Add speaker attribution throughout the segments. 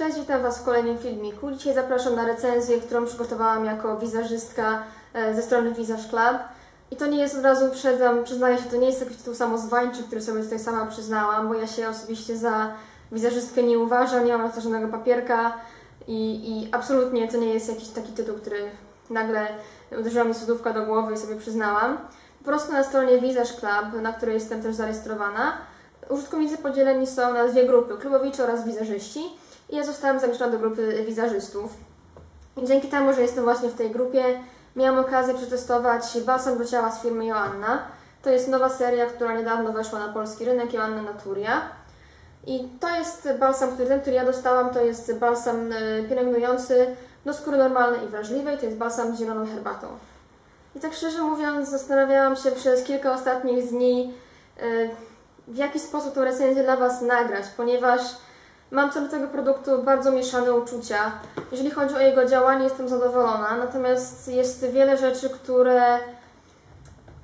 Speaker 1: Cześć, witam Was w kolejnym filmiku. Dzisiaj zapraszam na recenzję, którą przygotowałam jako wizerzystka e, ze strony Visage Club. I to nie jest od razu uprzedzam, przyznaję się, to nie jest jakiś tytuł samozwańczy, który sobie tutaj sama przyznałam, bo ja się osobiście za wizerzystkę nie uważam, nie mam na to żadnego papierka i, i absolutnie to nie jest jakiś taki tytuł, który nagle uderzyła mi cudówka do głowy i sobie przyznałam. Po prostu na stronie Visage Club, na której jestem też zarejestrowana, użytkownicy podzieleni są na dwie grupy, klubowicze oraz wizerzyści. I ja zostałam zaliczona do grupy wizerzystów. I dzięki temu, że jestem właśnie w tej grupie, miałam okazję przetestować balsam do ciała z firmy Joanna. To jest nowa seria, która niedawno weszła na polski rynek, Joanna Naturia. I to jest balsam, który, ten, który ja dostałam, to jest balsam e, pielęgnujący do skóry normalnej i wrażliwej, to jest balsam z zieloną herbatą. I tak szczerze mówiąc, zastanawiałam się przez kilka ostatnich dni, e, w jaki sposób tę recenzję dla Was nagrać, ponieważ mam co do tego produktu bardzo mieszane uczucia. Jeżeli chodzi o jego działanie, jestem zadowolona, natomiast jest wiele rzeczy, które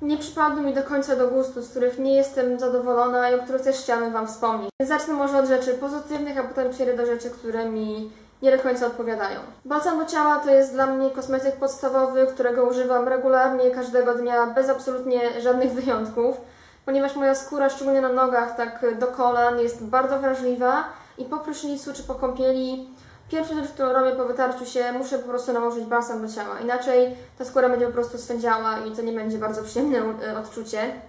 Speaker 1: nie przypadły mi do końca do gustu, z których nie jestem zadowolona i o których też chciałabym Wam wspomnieć. Zacznę może od rzeczy pozytywnych, a potem przejdę do rzeczy, które mi nie do końca odpowiadają. Balsam do ciała to jest dla mnie kosmetyk podstawowy, którego używam regularnie, każdego dnia, bez absolutnie żadnych wyjątków, ponieważ moja skóra, szczególnie na nogach, tak do kolan, jest bardzo wrażliwa i po prysznicu czy po kąpieli Pierwsza rzecz, którą robię po wytarciu się, muszę po prostu nałożyć balsam do ciała. Inaczej ta skóra będzie po prostu swędziała i to nie będzie bardzo przyjemne e, odczucie.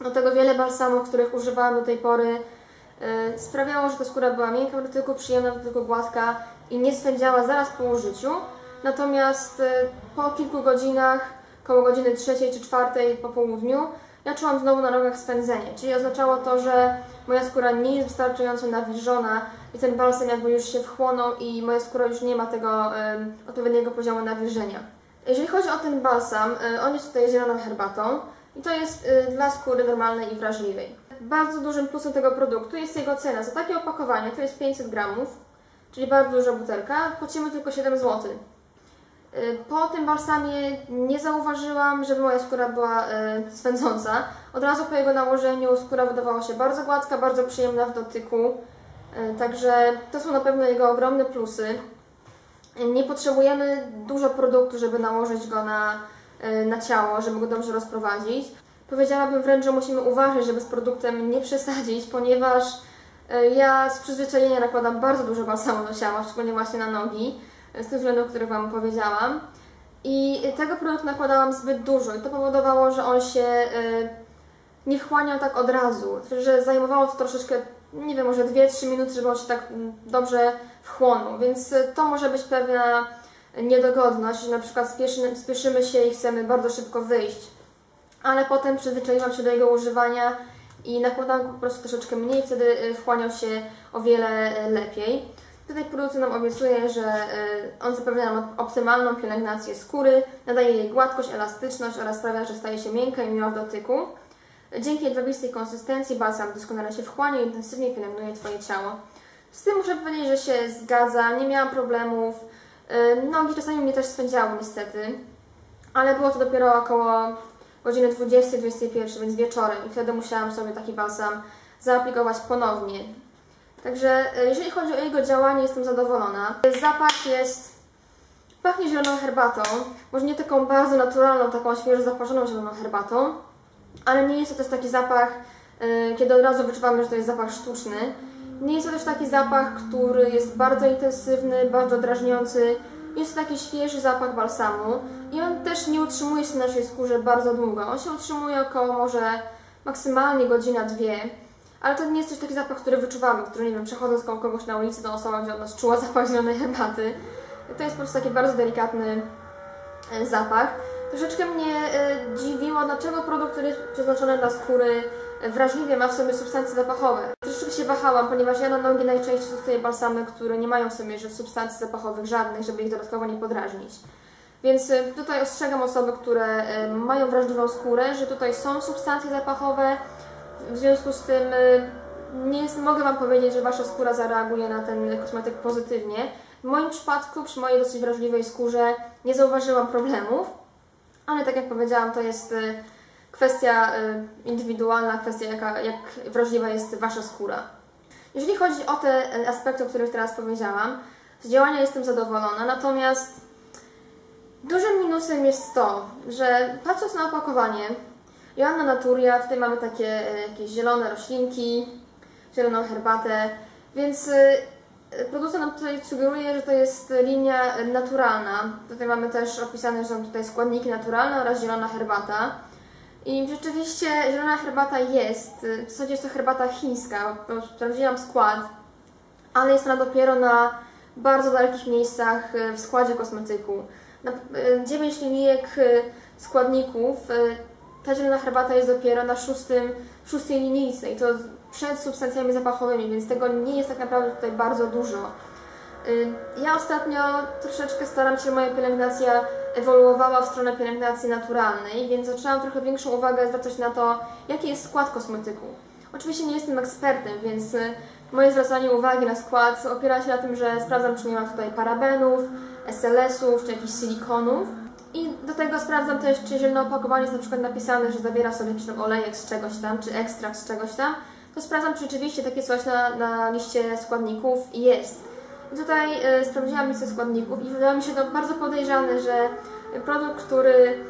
Speaker 1: Do tego wiele balsamów, których używałam do tej pory, yy, sprawiało, że ta skóra była miękka w dotyku, przyjemna w dotyku, gładka i nie swędziała zaraz po użyciu. Natomiast yy, po kilku godzinach, koło godziny trzeciej czy czwartej po południu, ja czułam znowu na nogach swędzenie, czyli oznaczało to, że moja skóra nie jest wystarczająco nawilżona i ten balsam jakby już się wchłonął i moja skóra już nie ma tego odpowiedniego poziomu nawilżenia. Jeżeli chodzi o ten balsam, y, on jest tutaj zieloną herbatą i to jest y, dla skóry normalnej i wrażliwej. Bardzo dużym plusem tego produktu jest jego cena. Za takie opakowanie to jest 500 gramów, czyli bardzo duża butelka, płacimy tylko 7 zł. Y, po tym balsamie nie zauważyłam, żeby moja skóra była y, swędząca. Od razu po jego nałożeniu skóra wydawała się bardzo gładka, bardzo przyjemna w dotyku. Y, także to są na pewno jego ogromne plusy. Nie potrzebujemy dużo produktu, żeby nałożyć go na, na ciało, żeby go dobrze rozprowadzić. Powiedziałabym wręcz, że musimy uważać, żeby z produktem nie przesadzić, ponieważ ja z przyzwyczajenia nakładam bardzo dużo balsamu do ciała, szczególnie właśnie na nogi z tych względów, o których Wam powiedziałam. I tego produktu nakładałam zbyt dużo i to powodowało, że on się y, nie wchłaniał tak od razu, że zajmowało to troszeczkę, nie wiem, może 2-3 minuty, żeby on się tak mm, dobrze wchłonął, więc to może być pewna niedogodność, że na przykład spieszymy, spieszymy się i chcemy bardzo szybko wyjść, ale potem przyzwyczaiłam się do jego używania i nakładałam po prostu troszeczkę mniej, wtedy y, wchłaniał się o wiele y, lepiej. Tutaj producent nam obiecuje, że e, on zapewnia nam optymalną pielęgnację skóry, nadaje jej gładkość, elastyczność oraz sprawia, że staje się miękka i miła w dotyku. Dzięki jedwabistej konsystencji balsam doskonale się wchłania i intensywnie pielęgnuje Twoje ciało. Z tym muszę powiedzieć, że się zgadza, nie miałam problemów. E, nogi czasami mnie też spędziały niestety, ale było to dopiero około godziny 20-21, więc wieczorem i wtedy musiałam sobie taki balsam zaaplikować ponownie. Także e, jeżeli chodzi o jego działanie, jestem zadowolona. Zapach jest... Pachnie zieloną herbatą. Może nie taką bardzo naturalną, taką świeżo zaparzoną zieloną herbatą, ale nie jest to też taki zapach, e, kiedy od razu wyczuwamy, że to jest zapach sztuczny. Nie jest to też taki zapach, który jest bardzo intensywny, bardzo drażniący. Jest to taki świeży zapach balsamu i on też nie utrzymuje się na naszej skórze bardzo długo. On się utrzymuje około może maksymalnie godzina, dwie. Ale to nie jest też taki zapach, który wyczuwamy, który, nie wiem, przechodząc koło kogoś na ulicy, to osoba będzie od nas czuła zapach zielonej herbaty. To jest po prostu taki bardzo delikatny e, zapach. Troszeczkę mnie e, dziwiło, dlaczego produkt, który jest przeznaczony dla skóry, e, wrażliwie ma w sobie substancje zapachowe. Troszeczkę się wahałam, ponieważ ja na nogi najczęściej stosuję balsamy, które nie mają w sobie substancji zapachowych żadnych, żeby ich dodatkowo nie podrażnić. Więc tutaj ostrzegam osoby, które mają wrażliwą skórę, że tutaj są substancje zapachowe, w związku z tym y, nie jest, mogę Wam powiedzieć, że Wasza skóra zareaguje na ten kosmetyk pozytywnie. W moim przypadku, przy mojej dosyć wrażliwej skórze, nie zauważyłam problemów, ale tak jak powiedziałam, to jest y, kwestia y, indywidualna, kwestia jaka, jak wrażliwa jest Wasza skóra. Jeżeli chodzi o te aspekty, o których teraz powiedziałam, z działania jestem zadowolona, natomiast dużym minusem jest to, że patrząc na opakowanie, Joanna Naturia, tutaj mamy takie e, jakieś zielone roślinki, zieloną herbatę, więc e, producent nam tutaj sugeruje, że to jest linia naturalna. Tutaj mamy też opisane, że są tutaj składniki naturalne oraz zielona herbata. I rzeczywiście zielona herbata jest, w zasadzie jest to herbata chińska, bo sprawdziłam skład, ale jest ona dopiero na bardzo dalekich miejscach e, w składzie kosmetyku. Na 9 e, linijek e, składników ta zielona herbata jest dopiero na szóstym, szóstej linijce i to przed substancjami zapachowymi, więc tego nie jest tak naprawdę tutaj bardzo dużo. Ja ostatnio troszeczkę staram się, moja pielęgnacja ewoluowała w stronę pielęgnacji naturalnej, więc zaczęłam trochę większą uwagę zwracać na to, jaki jest skład kosmetyku. Oczywiście nie jestem ekspertem, więc moje zwracanie uwagi na skład opiera się na tym, że sprawdzam, czy nie ma tutaj parabenów, SLS-ów, czy jakichś silikonów. I do tego sprawdzam też, czy zielone opakowanie jest na przykład napisane, że zawiera sobie jakiś tam olejek z czegoś tam, czy ekstrakt z czegoś tam, to sprawdzam, czy rzeczywiście takie coś na, na liście składników jest. I tutaj y, sprawdziłam listę składników i wydało mi się to bardzo podejrzane, że produkt, który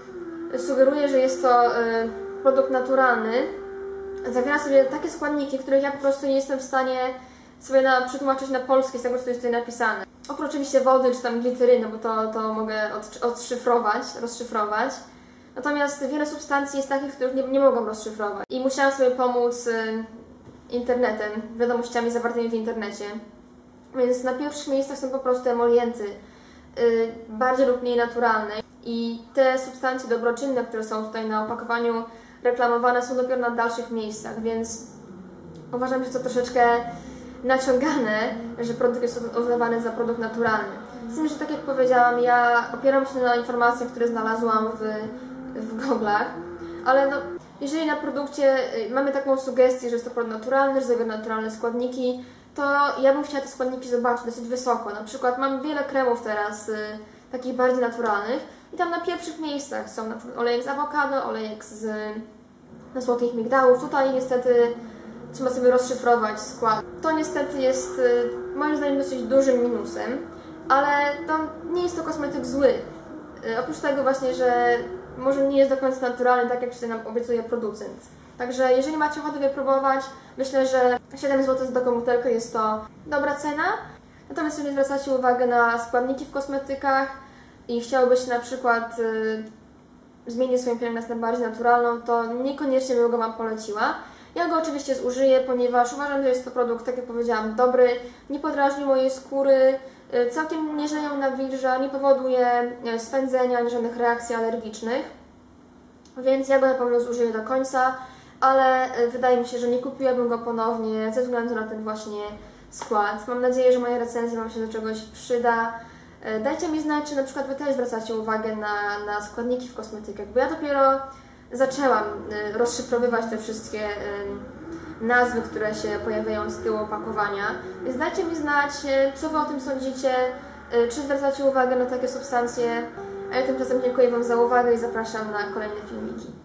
Speaker 1: sugeruje, że jest to y, produkt naturalny, zawiera sobie takie składniki, których ja po prostu nie jestem w stanie sobie na, przetłumaczyć na polski z tego, co jest tutaj napisane. Oprócz oczywiście wody czy tam gliceryny, bo to, to mogę od, odszyfrować, rozszyfrować. Natomiast wiele substancji jest takich, których nie, nie mogłam rozszyfrować. I musiałam sobie pomóc y, internetem, wiadomościami zawartymi w internecie. Więc na pierwszych miejscach są po prostu emolienty, y, bardziej lub mniej naturalne. I te substancje dobroczynne, które są tutaj na opakowaniu reklamowane, są dopiero na dalszych miejscach, więc uważam, że to troszeczkę naciągane, że produkt jest uznawany za produkt naturalny. Z tym, że tak jak powiedziałam, ja opieram się na informacjach, które znalazłam w, w goglach, ale no, jeżeli na produkcie y, mamy taką sugestię, że jest to produkt naturalny, że zawiera naturalne składniki, to ja bym chciała te składniki zobaczyć dosyć wysoko. Na przykład mam wiele kremów teraz, y, takich bardziej naturalnych i tam na pierwszych miejscach są na przykład olejek z awokado, olejek z, z słodkich migdałów. Tutaj niestety trzeba sobie rozszyfrować skład. To niestety jest y, moim zdaniem dosyć dużym minusem, ale to nie jest to kosmetyk zły. Y, oprócz tego właśnie, że może nie jest do końca naturalny, tak jak się nam obiecuje producent. Także jeżeli macie ochotę wypróbować, myślę, że 7 zł za taką butelkę jest to dobra cena. Natomiast jeżeli zwracacie uwagę na składniki w kosmetykach i chciałbyście na przykład y, zmienić swoją pielęgnację na bardziej naturalną, to niekoniecznie bym go Wam poleciła. Ja go oczywiście zużyję, ponieważ uważam, że jest to produkt, tak jak powiedziałam, dobry, nie podrażni mojej skóry, y, całkiem nie żenią na wilża, nie powoduje y, swędzenia ani żadnych reakcji alergicznych, więc ja go na pewno zużyję do końca, ale y, wydaje mi się, że nie kupiłabym go ponownie ze względu na ten właśnie skład. Mam nadzieję, że moja recenzja Wam się do czegoś przyda. Dajcie mi znać, czy na przykład Wy też zwracacie uwagę na, na składniki w kosmetykach, bo ja dopiero zaczęłam y, rozszyfrowywać te wszystkie y, nazwy, które się pojawiają z tyłu opakowania. Więc dajcie mi znać, y, co Wy o tym sądzicie, czy zwracacie uwagę na takie substancje. A ja tymczasem dziękuję Wam za uwagę i zapraszam na kolejne filmiki.